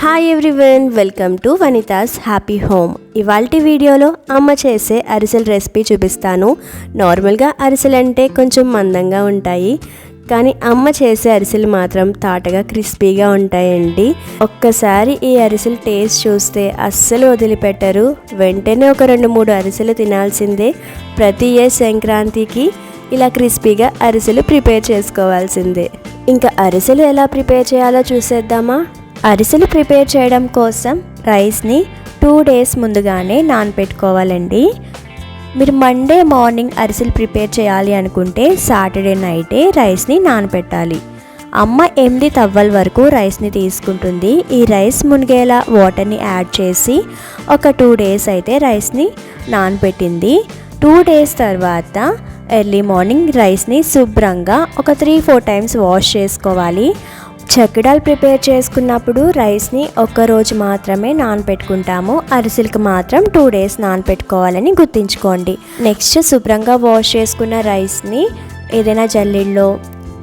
Hi everyone welcome to Vanitha's happy home ఇవాల్టి వీడియోలో అమ్మ చేసే అరిసెల రెసిపీ చూపిస్తాను. నార్మల్గా అరిసెలు అంటే కొంచెం మందంగా ఉంటాయి. కానీ అమ్మ చేసే అరిసెలు మాత్రం తాటగా క్రిస్పీగా ఉంటాయండి. ఒక్కసారి ఈ అరిసెలు టేస్ట్ చూస్తే అస్సలు వదిలిపెట్టరు. వెంటనే ఒక రెండు మూడు అరిసెలు తినాల్సిందే. ప్రతి ఏ సంక్రాంతికి ఇలా క్రిస్పీగా అరిసెలు ప్రిపేర్ చేసుకోవాల్సిందే. ఇంకా అరిసెలు ఎలా ప్రిపేర్ చేయాలో చూసేద్దామా? అరిసెలు ప్రిపేర్ చేయడం కోసం రైస్ని టూ డేస్ ముందుగానే నానపెట్టుకోవాలండి. మీరు మండే మార్నింగ్ అరిసెలు ప్రిపేర్ చేయాలి అనుకుంటే సాటర్డే నైటే రైస్ని నానపెట్టాలి. అమ్మ ఎనిమిది తవ్వల వరకు రైస్ని తీసుకుంటుంది. ఈ రైస్ మునిగేలా వాటర్ని యాడ్ చేసి ఒక టూ డేస్ అయితే రైస్ని నానపెట్టింది. టూ డేస్ తర్వాత ఎర్లీ మార్నింగ్ రైస్ని శుభ్రంగా ఒక త్రీ ఫోర్ టైమ్స్ వాష్ చేసుకోవాలి. చక్కడాలు ప్రిపేర్ చేసుకున్నప్పుడు రైస్ని ఒక్క రోజు మాత్రమే నానపెట్టుకుంటాము. అరిసెలకు మాత్రం టూ డేస్ నానపెట్టుకోవాలని గుర్తుంచుకోండి. నెక్స్ట్ శుభ్రంగా వాష్ చేసుకున్న రైస్ని ఏదైనా జల్లిల్లో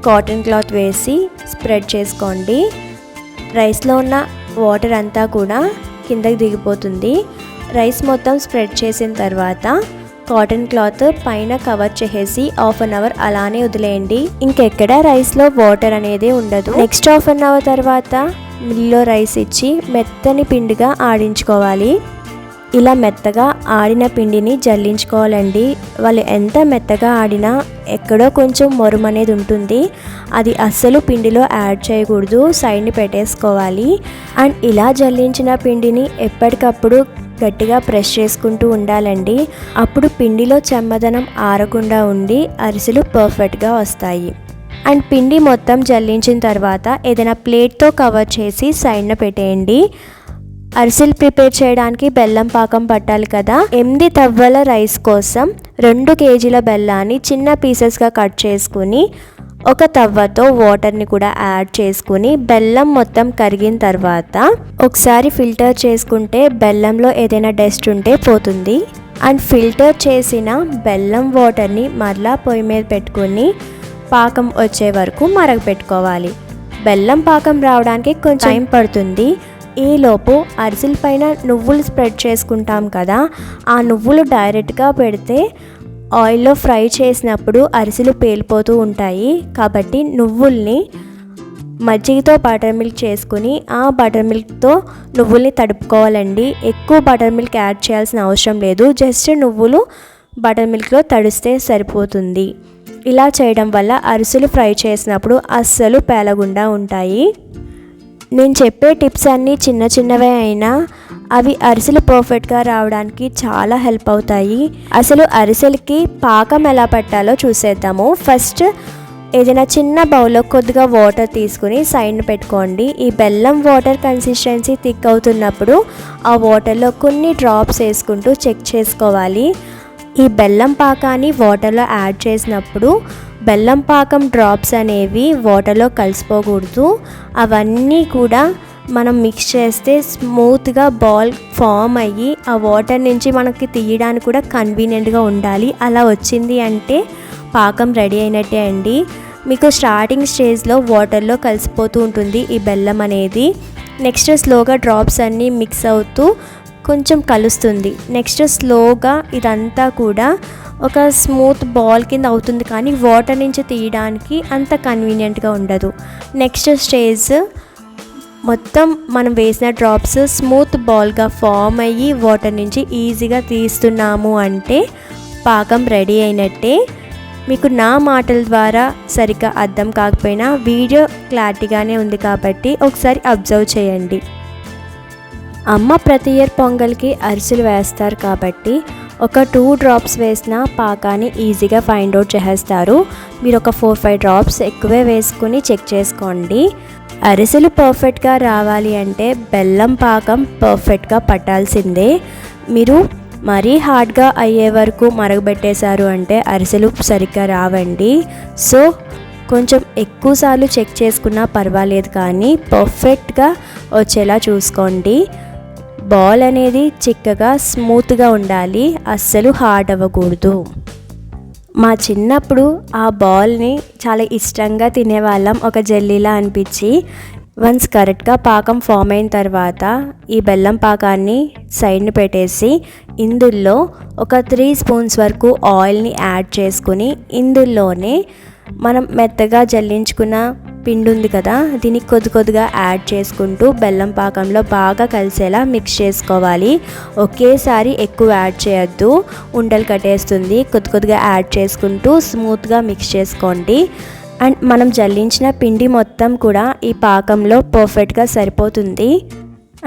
కాటన్ క్లాత్ వేసి స్ప్రెడ్ చేసుకోండి. రైస్లో ఉన్న వాటర్ అంతా కూడా కిందకి దిగిపోతుంది. రైస్ మొత్తం స్ప్రెడ్ చేసిన తర్వాత కాటన్ క్లాత్ పైన కవర్ చేసేసి హాఫ్ అన్ అవర్ అలానే వదిలేయండి. ఇంకెక్కడ రైస్లో వాటర్ అనేది ఉండదు. నెక్స్ట్ హాఫ్ అన్ అవర్ తర్వాత మిల్లో రైస్ ఇచ్చి మెత్తని పిండిగా ఆడించుకోవాలి. ఇలా మెత్తగా ఆడిన పిండిని జల్లించుకోవాలండి. వాళ్ళు ఎంత మెత్తగా ఆడినా ఎక్కడో కొంచెం మొరుము అనేది ఉంటుంది. అది అస్సలు పిండిలో యాడ్ చేయకూడదు. సైడ్ని పెట్టేసుకోవాలి. అండ్ ఇలా జల్లించిన పిండిని ఎప్పటికప్పుడు గట్టిగా ప్రెస్ చేసుకుంటూ ఉండాలండి. అప్పుడు పిండిలో చెమ్మదనం ఆరకుండా ఉండి అరిసెలు పర్ఫెక్ట్గా వస్తాయి. అండ్ పిండి మొత్తం జల్లించిన తర్వాత ఏదైనా ప్లేట్తో కవర్ చేసి సైడ్న పెట్టేయండి. అరిసెలు ప్రిపేర్ చేయడానికి బెల్లం పాకం పట్టాలి కదా. ఎనిమిది తవ్వల రైస్ కోసం రెండు కేజీల బెల్లాన్ని చిన్న పీసెస్గా కట్ చేసుకుని ఒక తవ్వతో వాటర్ని కూడా యాడ్ చేసుకుని బెల్లం మొత్తం కరిగిన తర్వాత ఒకసారి ఫిల్టర్ చేసుకుంటే బెల్లంలో ఏదైనా డస్ట్ ఉంటే పోతుంది. అండ్ ఫిల్టర్ చేసిన బెల్లం వాటర్ని మరలా పొయ్యి మీద పెట్టుకుని పాకం వచ్చే వరకు మరగపెట్టుకోవాలి. బెల్లం పాకం రావడానికి కొంచెం టైం పడుతుంది. ఈలోపు అరిసెల పైన నువ్వులు స్ప్రెడ్ చేసుకుంటాం కదా ఆ నువ్వులు డైరెక్ట్గా పెడితే ఆయిల్లో ఫ్రై చేసినప్పుడు అరిసెలు పేలిపోతూ ఉంటాయి. కాబట్టి నువ్వుల్ని మజ్జిగతో బటర్ మిల్క్ చేసుకుని ఆ బటర్ మిల్క్తో నువ్వుల్ని తడుపుకోవాలండి. ఎక్కువ బటర్ మిల్క్ యాడ్ చేయాల్సిన అవసరం లేదు. జస్ట్ నువ్వులు బటర్ మిల్క్లో తడిస్తే సరిపోతుంది. ఇలా చేయడం వల్ల అరిసెలు ఫ్రై చేసినప్పుడు అస్సలు పేలగుండా ఉంటాయి. నేను చెప్పే టిప్స్ అన్నీ చిన్న చిన్నవే అయినా అవి అరిసెలు పర్ఫెక్ట్గా రావడానికి చాలా హెల్ప్ అవుతాయి. అసలు అరిసెలకి పాకం ఎలా పట్టాలో చూసేద్దాము. ఫస్ట్ ఏదైనా చిన్న బౌల్లో కొద్దిగా వాటర్ తీసుకుని సైడ్ పెట్టుకోండి. ఈ బెల్లం వాటర్ కన్సిస్టెన్సీ థిక్ అవుతున్నప్పుడు ఆ వాటర్లో కొన్ని డ్రాప్స్ వేసుకుంటూ చెక్ చేసుకోవాలి. ఈ బెల్లం పాకాన్ని వాటర్లో యాడ్ చేసినప్పుడు బెల్లం పాకం డ్రాప్స్ అనేవి వాటర్లో కలిసిపోకూడదు. అవన్నీ కూడా మనం మిక్స్ చేస్తే స్మూత్గా బాల్ ఫామ్ అయ్యి ఆ వాటర్ నుంచి మనకి తీయడానికి కూడా కన్వీనియంట్గా ఉండాలి. అలా వచ్చింది అంటే పాకం రెడీ అయినట్టే అండి. మీకు స్టార్టింగ్ స్టేజ్లో వాటర్లో కలిసిపోతూ ఉంటుంది ఈ బెల్లం అనేది. నెక్స్ట్ స్లోగా డ్రాప్స్ అన్నీ మిక్స్ అవుతూ కొంచెం కలుస్తుంది. నెక్స్ట్ స్లోగా ఇదంతా కూడా ఒక స్మూత్ బాల్ కింద అవుతుంది కానీ వాటర్ నుంచి తీయడానికి అంత కన్వీనియంట్గా ఉండదు. నెక్స్ట్ స్టేజ్ మొత్తం మనం వేసిన డ్రాప్స్ స్మూత్ బాల్గా ఫామ్ అయ్యి వాటర్ నుంచి ఈజీగా తీస్తున్నాము అంటే పాకం రెడీ అయినట్టే. మీకు నా మాటల ద్వారా సరిగ్గా అర్థం కాకపోయినా వీడియో క్లారిటీగానే ఉంది కాబట్టి ఒకసారి అబ్జర్వ్ చేయండి. అమ్మ ప్రతి ఇయర్ పొంగల్కి అరిసెలు వేస్తారు కాబట్టి ఒక టూ డ్రాప్స్ వేసిన పాకాన్ని ఈజీగా ఫైండ్ అవుట్ చేసేస్తారు. మీరు ఒక ఫోర్ ఫైవ్ డ్రాప్స్ ఎక్కువే వేసుకుని చెక్ చేసుకోండి. అరిసెలు పర్ఫెక్ట్గా రావాలి అంటే బెల్లం పాకం పర్ఫెక్ట్గా పట్టాల్సిందే. మీరు మరీ హార్డ్గా అయ్యే వరకు మరగబెట్టేశారు అంటే అరిసెలు సరిగ్గా రావండి. సో కొంచెం ఎక్కువసార్లు చెక్ చేసుకున్నా పర్వాలేదు కానీ పర్ఫెక్ట్గా వచ్చేలా చూసుకోండి. బాల్ అనేది చిక్కగా స్మూత్గా ఉండాలి. అస్సలు హార్డ్ అవ్వకూడదు. మా చిన్నప్పుడు ఆ బాల్ని చాలా ఇష్టంగా తినేవాళ్ళం. ఒక జెల్లీలా అనిపించి వన్స్ కరెక్ట్గా పాకం ఫామ్ అయిన తర్వాత ఈ బెల్లం పాకాన్ని సైడ్ని పెట్టేసి ఇందులో ఒక త్రీ స్పూన్స్ వరకు ఆయిల్ని యాడ్ చేసుకుని ఇందులోనే మనం మెత్తగా జల్లించుకున్న పిండి ఉంది కదా దీన్ని కొద్ది కొద్దిగా యాడ్ చేసుకుంటూ బెల్లం పాకంలో బాగా కలిసేలా మిక్స్ చేసుకోవాలి. ఒకేసారి ఎక్కువ యాడ్ చేయొద్దు. ఉండలు కట్టేస్తుంది. కొద్ది కొద్దిగా యాడ్ చేసుకుంటూ స్మూత్గా మిక్స్ చేసుకోండి. అండ్ మనం జల్లించిన పిండి మొత్తం కూడా ఈ పాకంలో పర్ఫెక్ట్గా సరిపోతుంది.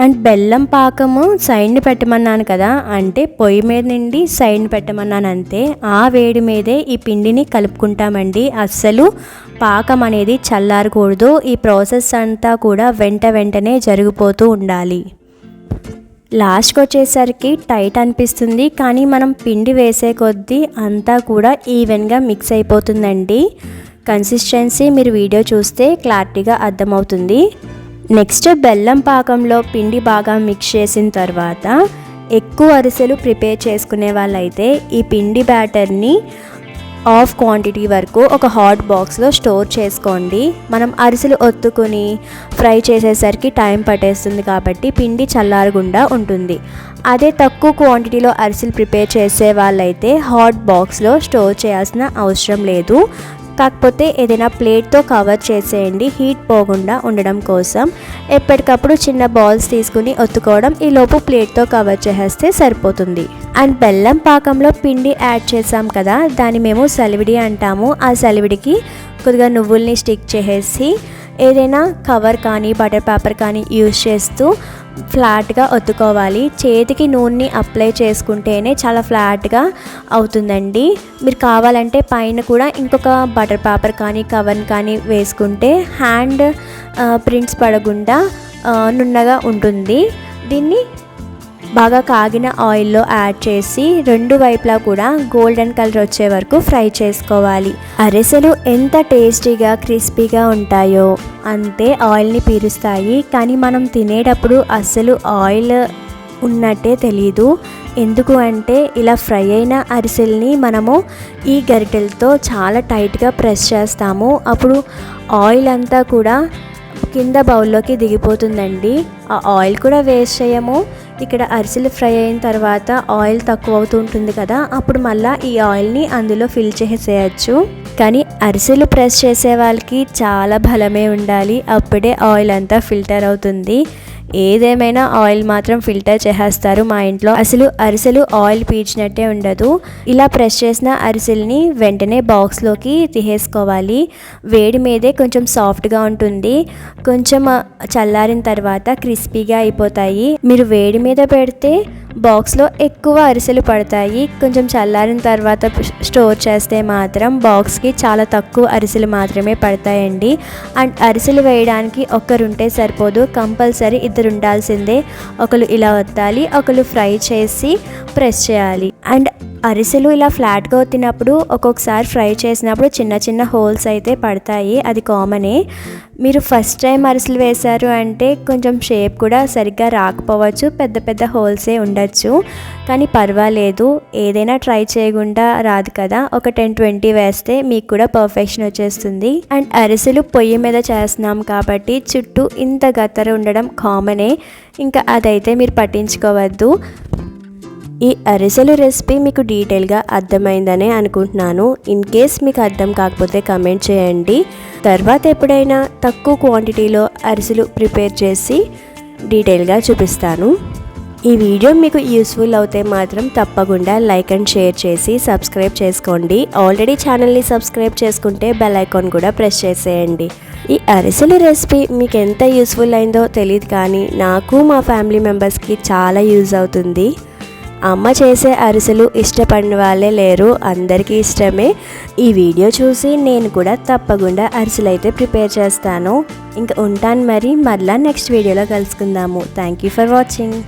అండ్ బెల్లం పాకము సైడ్ని పెట్టమన్నాను కదా అంటే పొయ్యి మీద నుండి సైడ్ని పెట్టమన్నాను అంతే. ఆ వేడి మీదే ఈ పిండిని కలుపుకుంటామండి. అస్సలు పాకం అనేది చల్లారకూడదు. ఈ ప్రాసెస్ అంతా కూడా వెంట వెంటనే జరిగిపోతూ ఉండాలి. లాస్ట్కి వచ్చేసరికి టైట్ అనిపిస్తుంది. కానీ మనం పిండి వేసే కొద్దీ అంతా కూడా ఈవెన్గా మిక్స్ అయిపోతుందండి. కన్సిస్టెన్సీ మీరు వీడియో చూస్తే క్లారిటీగా అర్థమవుతుంది. నెక్స్ట్ బెల్లం పాకంలో పిండి బాగా మిక్స్ చేసిన తర్వాత ఎక్కువ అరిసెలు ప్రిపేర్ చేసుకునే వాళ్ళైతే ఈ పిండి బ్యాటర్ని హాఫ్ క్వాంటిటీ వరకు ఒక హాట్ బాక్స్లో స్టోర్ చేసుకోండి. మనం అరిసెలు ఒత్తుకొని ఫ్రై చేసేసరికి టైం పట్టేస్తుంది కాబట్టి పిండి చల్లారకుండా ఉంటుంది. అదే తక్కువ క్వాంటిటీలో అరిసెలు ప్రిపేర్ చేసే వాళ్ళైతే హాట్ బాక్స్లో స్టోర్ చేయాల్సిన అవసరం లేదు. కాకపోతే ఏదైనా ప్లేట్తో కవర్ చేసేయండి. హీట్ పోకుండా ఉండడం కోసం ఎప్పటికప్పుడు చిన్న బాల్స్ తీసుకుని ఒత్తుకోవడం ఈ లోపు ప్లేట్తో కవర్ చేసేస్తే సరిపోతుంది. అండ్ బెల్లం పాకంలో పిండి యాడ్ చేసాం కదా దాన్ని మేము సలివిడి అంటాము. ఆ సలివిడికి కొద్దిగా నువ్వుల్ని స్టిక్ చేసేసి ఏదైనా కవర్ కానీ బటర్ పేపర్ కానీ యూజ్ చేస్తూ ఫ్లాట్గా ఒత్తుకోవాలి. చేతికి నూనెని అప్లై చేసుకుంటేనే చాలా ఫ్లాట్గా అవుతుందండి. మీరు కావాలంటే పైన కూడా ఇంకొక బటర్ పేపర్ కానీ కవర్ కానీ వేసుకుంటే హ్యాండ్ ప్రింట్స్ పడకుండా నున్నగా ఉంటుంది. దీన్ని బాగా కాగిన ఆయిల్లో యాడ్ చేసి రెండు వైపులా కూడా గోల్డెన్ కలర్ వచ్చే వరకు ఫ్రై చేసుకోవాలి. అరిసెలు ఎంత టేస్టీగా క్రిస్పీగా ఉంటాయో అంతే ఆయిల్ని పీరుస్తాయి. కానీ మనం తినేటప్పుడు అస్సలు ఆయిల్ ఉన్నట్టే తెలీదు. ఎందుకు అంటే ఇలా ఫ్రై అయిన అరిసెల్ని మనము ఈ గరిటెలతో చాలా టైట్గా ప్రెస్ చేస్తాము. అప్పుడు ఆయిల్ అంతా కూడా కింద బౌల్లోకి దిగిపోతుందండి. ఆ ఆయిల్ కూడా వేస్ట్ చేయము. ఇక్కడ అరిసెలు ఫ్రై అయిన తర్వాత ఆయిల్ తక్కువ అవుతూ ఉంటుంది కదా అప్పుడు మళ్ళీ ఈ ఆయిల్ని అందులో ఫిల్ చేసేయచ్చు. కానీ అరిసెలు ప్రెస్ చేసే వాళ్ళకి చాలా బలమే ఉండాలి. అప్పుడే ఆయిల్ అంతా ఫిల్టర్ అవుతుంది. ఏదేమైనా ఆయిల్ మాత్రం ఫిల్టర్ చేసేస్తారు. మా ఇంట్లో అసలు అరిసెలు ఆయిల్ పీల్చినట్టే ఉండదు. ఇలా ప్రెస్ చేసిన అరిసెల్ని వెంటనే బాక్స్లోకి తీసేసుకోవాలి. వేడి మీదే కొంచెం సాఫ్ట్గా ఉంటుంది. కొంచెం చల్లారిన తర్వాత క్రిస్పీగా అయిపోతాయి. మీరు వేడి మీద పెడితే బాక్స్లో ఎక్కువ అరిసెలు పడతాయి. కొంచెం చల్లారిన తర్వాత స్టోర్ చేస్తే మాత్రం బాక్స్కి చాలా తక్కువ అరిసెలు మాత్రమే పడతాయండి. అండ్ అరిసెలు వేయడానికి ఒక్కరుంటే సరిపోదు. కంపల్సరీ ఇద్దరు ఉండాల్సిందే ఒకరు ఇలా వత్తాలి ఒకరు ఫ్రై చేసి ప్రెస్ చేయాలి. అండ్ అరిసెలు ఇలా ఫ్లాట్గా తినప్పుడు ఒక్కొక్కసారి ఫ్రై చేసినప్పుడు చిన్న చిన్న హోల్స్ అయితే పడతాయి. అది కామనే. మీరు ఫస్ట్ టైం అరిసెలు వేశారు అంటే కొంచెం షేప్ కూడా సరిగ్గా రాకపోవచ్చు. పెద్ద పెద్ద హోల్సే ఉండొచ్చు. కానీ పర్వాలేదు. ఏదైనా ట్రై చేయకుండా రాదు కదా. ఒక టెన్ ట్వంటీ వేస్తే మీకు కూడా పర్ఫెక్షన్ వచ్చేస్తుంది. అండ్ అరిసెలు పొయ్యి మీద చేస్తున్నాం కాబట్టి చుట్టూ ఇంత గత్తర ఉండడం కామనే. ఇంకా అదైతే మీరు పట్టించుకోవద్దు. ఈ అరిసెలు రెసిపీ మీకు డీటెయిల్గా అర్థమైందనే అనుకుంటున్నాను. ఇన్ కేస్ మీకు అర్థం కాకపోతే కమెంట్ చేయండి. తర్వాత ఎప్పుడైనా తక్కువ క్వాంటిటీలో అరిసెలు ప్రిపేర్ చేసి డీటెయిల్గా చూపిస్తాను. ఈ వీడియో మీకు యూస్ఫుల్ అవుతే మాత్రం తప్పకుండా లైక్ అండ్ షేర్ చేసి సబ్స్క్రైబ్ చేసుకోండి. ఆల్రెడీ ఛానల్ని సబ్స్క్రైబ్ చేసుకుంటే బెల్ ఐకాన్ కూడా ప్రెస్ చేసేయండి. ఈ అరిసెలు రెసిపీ మీకు ఎంత యూస్ఫుల్ అయిందో తెలియదు కానీ నాకు మా ఫ్యామిలీ మెంబర్స్కి చాలా యూజ్ అవుతుంది. అమ్మ చేసే అరిసెలు ఇష్టపడిన వాళ్ళే లేరు. అందరికీ ఇష్టమే. ఈ వీడియో చూసి నేను కూడా తప్పకుండా అరిసెలు అయితే ప్రిపేర్ చేస్తాను. ఇంకా ఉంటాను మరి. మళ్ళీ నెక్స్ట్ వీడియోలో కలుసుకుందాము. Thank you for watching